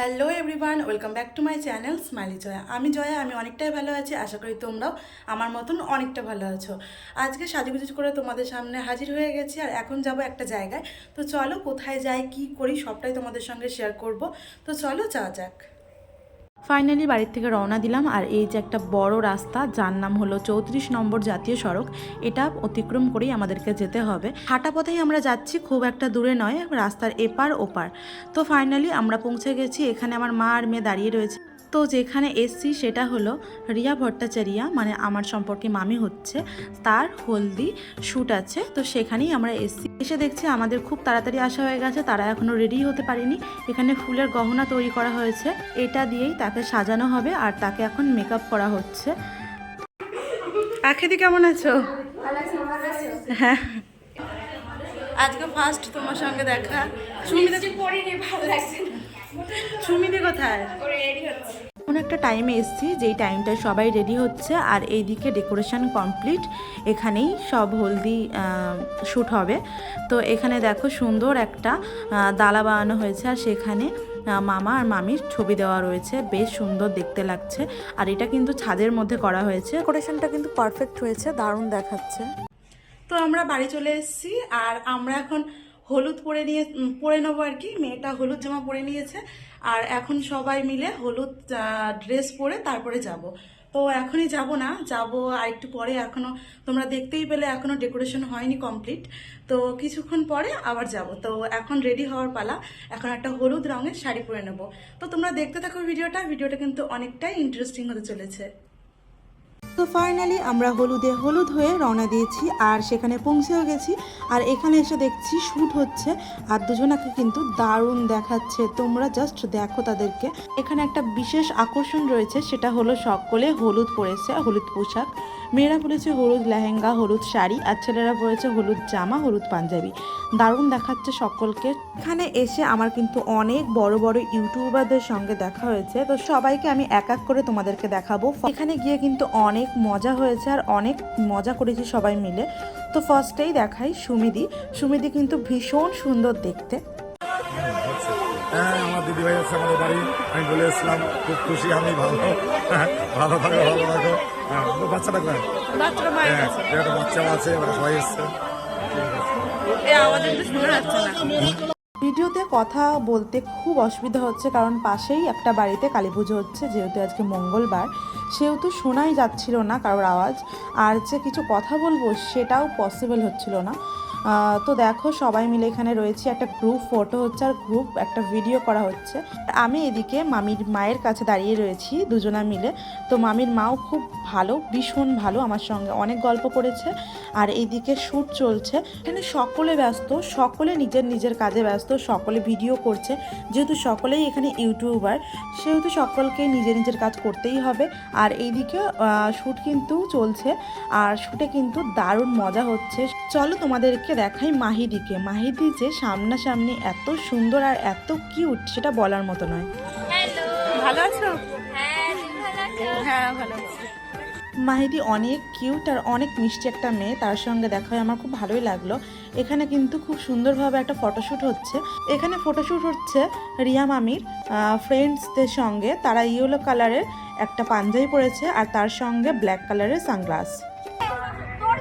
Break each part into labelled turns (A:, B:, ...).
A: Hello everyone welcome back to my channel smiley Jaya আমি জয়া, আমি অনেকটাই ভালো আছি, আশা করি তোমরাও আমার মতন অনেকটা ভালো আছো। আজকে সাজুগুজু করে তোমাদের সামনে হাজির হয়ে গেছি আর এখন যাব একটা জায়গায়। তো চলো কোথায় যাই, কি করি, সবটাই তোমাদের সঙ্গে শেয়ার করব। তো চলো যাওয়া যাক। ফাইনালি বাড়ির থেকে রওনা দিলাম আর এই যে একটা বড় রাস্তা, যার নাম হলো চৌত্রিশ নম্বর জাতীয় সড়ক, এটা অতিক্রম করেই আমাদেরকে যেতে হবে। হাঁটা পথেই আমরা যাচ্ছি, খুব একটা দূরে নয়, রাস্তার এপার ওপার। তো ফাইনালি আমরা পৌঁছে গেছি, এখানে আমার মা আর মেয়ে দাঁড়িয়ে রয়েছে। তো যেখানে এসছি সেটা হলো রিয়া ভট্টাচারিয়া মানে আমার সম্পর্কে মামি হচ্ছে। তার হলদি শ্যুট আছে, তো সেখানেই আমরা এসছি। এসে দেখছি আমাদের খুব তাড়াতাড়ি আসা হয়ে গেছে, তারা এখনও রেডি হতে পারেনি। এখানে ফুলের গহনা তৈরি করা হয়েছে। এটা দিয়েই তাকে সাজানো হবে আর তাকে এখন মেকআপ করা হচ্ছে। আখেদি কেমন আছো? হ্যাঁ। আজকে ফার্স্ট তোমার সঙ্গে দেখা।
B: পরিনি ভালো লাগছে
A: সুমিদি কোথায়? এমন একটা টাইমে এসছি যেই টাইমটায় সবাই রেডি হচ্ছে আর এইদিকে ডেকোরেশন কমপ্লিট এখানেই সব হলদি শ্যুট হবে। তো এখানে দেখো সুন্দর একটা দালা বানানো হয়েছে আর সেখানে মামা আর মামির ছবি দেওয়া রয়েছে। বেশ সুন্দর দেখতে লাগছে আর এটা কিন্তু ছাদের মধ্যে করা হয়েছে। ডেকোরেশনটা কিন্তু পারফেক্ট হয়েছে দারুণ দেখাচ্ছে। তো আমরা বাড়ি চলে এসেছি আর আমরা এখন হলুদ পরে নিয়ে পরে নেব আর কি, মেয়েটা হলুদ জামা পরে নিয়েছে। আর এখন সবাই মিলে হলুদ ড্রেস পরে তারপরে যাব। তো এখনই যাব না, যাব আর একটু পরে এখনও, তোমরা দেখতেই পেলে এখনও ডেকোরেশন হয়নি কমপ্লিট তো কিছুক্ষণ পরে আবার যাব। তো এখন রেডি হওয়ার পালা, এখন একটা হলুদ রঙের শাড়ি পরে নেব। তো তোমরা দেখতে থাকো ভিডিওটা ভিডিওটা কিন্তু অনেকটাই ইন্টারেস্টিং হতে চলেছে। তো ফাইনালি আমরা হলুদে হলুদ হয়ে রওনা দিয়েছি, আর সেখানে পৌঁছেও গেছি। আর এখানে এসে দেখছি শ্যুট হচ্ছে, আর দুজনাকে কিন্তু দারুণ দেখাচ্ছে। তোমরা জাস্ট দেখো তাদেরকে। এখানে একটা বিশেষ আকর্ষণ রয়েছে, সেটা হলো সকলে হলুদ পরেছে, হলুদ পোশাক। মেয়েরা পরেছে হলুদ লেহেঙ্গা, হলুদ শাড়ি, আর ছেলেরা পরেছে হলুদ জামা, হলুদ পাঞ্জাবি। দারুণ দেখাচ্ছে সকলকে। এখানে এসে আমার কিন্তু অনেক বড় বড় ইউটিউবারদের সঙ্গে দেখা হয়েছে, তো সবাইকে আমি এক এক করে তোমাদেরকে দেখাবো। এখানে গিয়ে কিন্তু অনেক মজা হয়েছে আর অনেক মজা করেছি সবাই মিলে। তো ফার্স্টেই দেখাই সুমিদি। সুমিদি কিন্তু ভীষণ সুন্দর দেখতে।
C: হ্যাঁ আমার দিদি ভাই আছে আমাদের বাড়ি। আমি বলে এসেছিলাম খুব খুশি আমি ভালো। হ্যাঁ, ভালো থাকো ভালো থাকো। হ্যাঁ বাচ্চাটা কোথায়? হ্যাঁ একটা আছে সবাই এসছে।
A: ভিডিওতে কথা বলতে খুব অসুবিধা হচ্ছে কারণ পাশেই একটা বাড়িতে কালী পুজো হচ্ছে, যেহেতু আজকে মঙ্গলবার। সেহেতু শোনাই যাচ্ছিল না কারোর আওয়াজ, আর যে কিছু কথা বলব সেটাও পসিবল হচ্ছিল না। তো দেখো, সবাই মিলে এখানে রয়েছে। একটা গ্রুপ ফটো হচ্ছে আর গ্রুপ একটা ভিডিও করা হচ্ছে। আমি এদিকে মামির মায়ের কাছে দাঁড়িয়ে রয়েছি, দুজনা মিলে। তো মামির মাও খুব ভালো, ভীষণ ভালো আমার সঙ্গে। অনেক গল্প করেছে আর এইদিকে শ্যুট চলছে। এখানে সকলে ব্যস্ত, সকলে নিজের নিজের কাজে ব্যস্ত, সকলে ভিডিও করছে। যেহেতু সকলেই এখানে ইউটিউবার সেহেতু সকলকে নিজের নিজের কাজ করতেই হবে। আর এইদিকে শ্যুট কিন্তু চলছে। আর শ্যুটে কিন্তু দারুণ মজা হচ্ছে। চলো তোমাদেরকে দেখাই মাহিদিকে। মাহিদি যে সামনাসামনি এত সুন্দর আর এত কিউট সেটা বলার মতো নয়। ভালো আছো?
B: হ্যাঁ ভালো আছো?
A: হ্যাঁ ভালো মাহিদি অনেক কিউট আর অনেক মিষ্টি একটা মেয়ে তার সঙ্গে দেখা হয় আমার খুব ভালোই লাগল। এখানে কিন্তু খুব সুন্দরভাবে একটা ফটোশ্যুট হচ্ছে। এখানে ফটোশ্যুট হচ্ছে রিয়া মামির ফ্রেন্ডসদের সঙ্গে। তারা ইয়েলো কালারের একটা পাঞ্জাবি পরেছে আর তার সঙ্গে ব্ল্যাক কালারের সানগ্লাস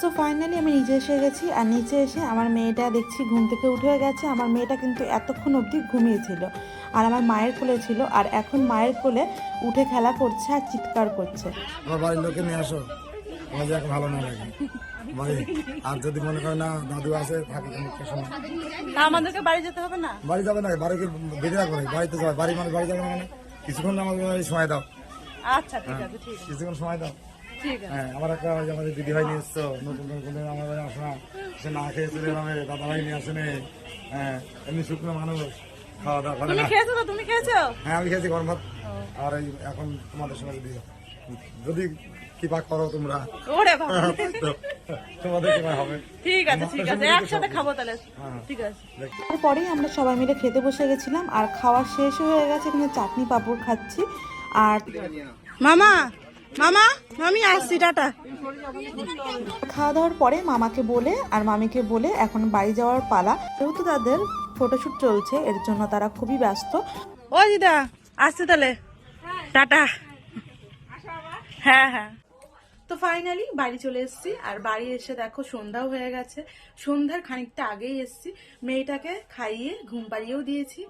A: সো ফাইনালি আমি নিচে এসে গেছি আর নিচে এসে আমার মেয়েটা দেখছি ঘুম থেকে উঠে গেছে। আমার মেয়েটা কিন্তু এতক্ষণ অবধি ঘুমিয়েছিল আর আমার মায়ের কোলে ছিল আর এখন মায়ের কোলে উঠে খেলা করছে আর চিৎকার করছে।
C: বাড়ির লোকে নিয়ে আসো। আমার ভালো না লাগে। আর যদি মনে করে না দাদু আছে থাকে
A: আমাদেরকে বাড়ি যেতে হবে না?
C: বাড়ি যাবে না বাড়িকে বেঁধে রাখব না বাড়িতে যাবে বাড়ি মানে বাড়ি যাবে না মানে? কিছুক্ষণ আমাকে সময় দাও।
A: আচ্ছা ঠিক আছে ঠিক
C: কিছুক্ষণ সময় দাও। হ্যাঁ আমার একটা আমাদের দিদি ভাই নিয়ে এসছো নতুন নতুন আমার বাড়ি আসো না সে না খেয়ে চলে যাবে দাদা ভাই নিয়ে আসেনি হ্যাঁ এমনি শুকনো মানুষ খাওয়া দাওয়া করে না।
A: তুমি খেয়েছো?
C: হ্যাঁ আমি খেয়েছি গরম ভাত। আর এই এখন তোমাদের সঙ্গে যদি যদি কৃপা করো তোমরা।
A: ওরে বাবা।
C: তোমাদের কৃপা হবে।
A: ঠিক আছে ঠিক আছে একসাথে খাব তাহলে। ঠিক আছে। তারপরেই আমরা সবাই মিলে খেতে বসে গেছিলাম আর খাওয়া শেষ হয়ে গেছে এখানে চাটনি পাপড় খাচ্ছি। আর মামা মামা মামি আসছি টাটা। খাওয়া দাওয়ার পরে মামাকে বলে আর মামিকে বলে এখন বাড়ি যাওয়ার পালা। যেহেতু তাদের ফটোশ্যুট চলছে এর জন্য তারা খুবই ব্যস্ত। ও দিদা আসছে তাহলে। টাটা। হ্যাঁ হ্যাঁ। তো ফাইনালি বাড়ি চলে এসেছি আর বাড়ি এসে দেখো সন্ধ্যাও হয়ে গেছে। সন্ধ্যার খানিকটা আগেই এসেছি। মেয়েটাকে খাইয়ে ঘুম পাড়িয়েও দিয়েছি।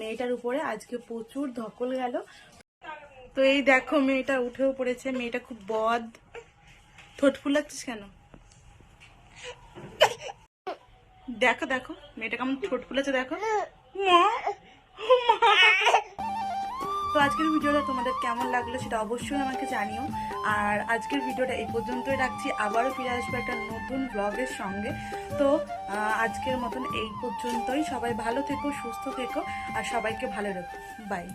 A: মেয়েটার উপরে আজকে প্রচুর ধকল গেল। তো এই দেখো, মেয়েটা উঠেও পড়েছে, মেয়েটা খুব বদ। ঠোঁট ফুলাচ্ছিস কেন? দেখো দেখো, মেয়েটা কেমন ঠোঁট ফুলেছে, দেখো। তো আজকের ভিডিওটা তোমাদের কেমন লাগল সেটা অবশ্যই আমাকে জানিও। আর আজকের ভিডিওটা এই পর্যন্তই রাখছি। আবারও ফিরে আসব একটা নতুন ব্লগের সঙ্গে। তো আজকের মতন এই পর্যন্তই। সবাই ভালো থেকো, সুস্থ থেকো, আর সবাইকে ভালো রেখো। বাই